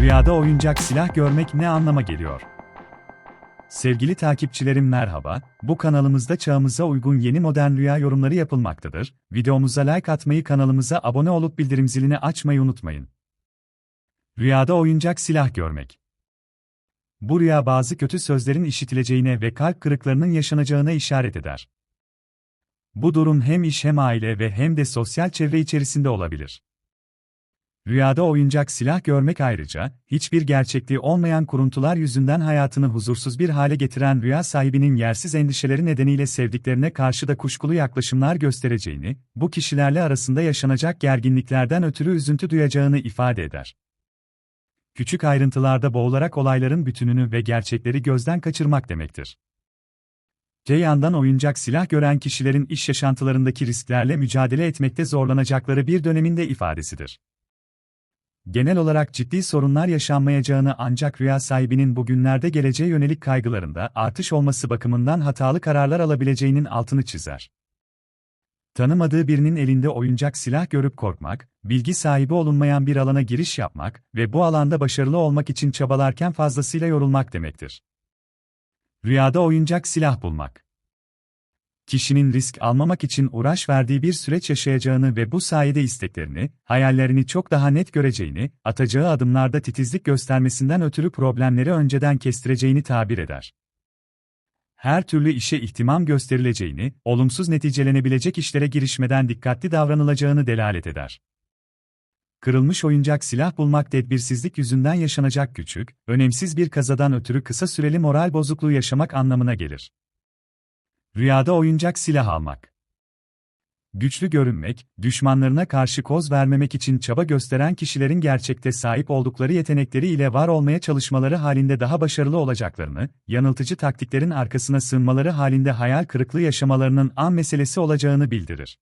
Rüyada oyuncak silah görmek ne anlama geliyor? Sevgili takipçilerim merhaba, bu kanalımızda çağımıza uygun yeni modern rüya yorumları yapılmaktadır. Videomuza like atmayı kanalımıza abone olup bildirim zilini açmayı unutmayın. Rüyada oyuncak silah görmek. Bu rüya bazı kötü sözlerin işitileceğine ve kalp kırıklarının yaşanacağına işaret eder. Bu durum hem iş hem aile ve hem de sosyal çevre içerisinde olabilir. Rüyada oyuncak silah görmek ayrıca, hiçbir gerçekliği olmayan kuruntular yüzünden hayatını huzursuz bir hale getiren rüya sahibinin yersiz endişeleri nedeniyle sevdiklerine karşı da kuşkulu yaklaşımlar göstereceğini, bu kişilerle arasında yaşanacak gerginliklerden ötürü üzüntü duyacağını ifade eder. Küçük ayrıntılarda boğularak olayların bütününü ve gerçekleri gözden kaçırmak demektir. Te yandan oyuncak silah gören kişilerin iş yaşantılarındaki risklerle mücadele etmekte zorlanacakları bir döneminde ifadesidir. Genel olarak ciddi sorunlar yaşanmayacağını ancak rüya sahibinin bugünlerde geleceğe yönelik kaygılarında artış olması bakımından hatalı kararlar alabileceğinin altını çizer. Tanımadığı birinin elinde oyuncak silah görüp korkmak, bilgi sahibi olunmayan bir alana giriş yapmak ve bu alanda başarılı olmak için çabalarken fazlasıyla yorulmak demektir. Rüyada oyuncak silah bulmak kişinin risk almamak için uğraş verdiği bir süreç yaşayacağını ve bu sayede isteklerini, hayallerini çok daha net göreceğini, atacağı adımlarda titizlik göstermesinden ötürü problemleri önceden kestireceğini tabir eder. Her türlü işe ihtimam gösterileceğini, olumsuz neticelenebilecek işlere girişmeden dikkatli davranılacağını delalet eder. Kırılmış oyuncak silah bulmak tedbirsizlik yüzünden yaşanacak küçük, önemsiz bir kazadan ötürü kısa süreli moral bozukluğu yaşamak anlamına gelir. Rüyada oyuncak silah almak. Güçlü görünmek, düşmanlarına karşı koz vermemek için çaba gösteren kişilerin gerçekte sahip oldukları yetenekleri ile var olmaya çalışmaları halinde daha başarılı olacaklarını, yanıltıcı taktiklerin arkasına sığınmaları halinde hayal kırıklığı yaşamalarının an meselesi olacağını bildirir.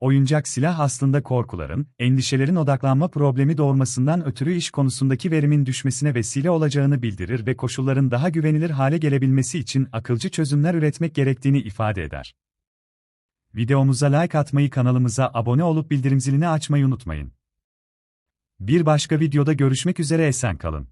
Oyuncak silah aslında korkuların, endişelerin odaklanma problemi doğurmasından ötürü iş konusundaki verimin düşmesine vesile olacağını bildirir ve koşulların daha güvenilir hale gelebilmesi için akılcı çözümler üretmek gerektiğini ifade eder. Videomuza like atmayı kanalımıza abone olup bildirim zilini açmayı unutmayın. Bir başka videoda görüşmek üzere esen kalın.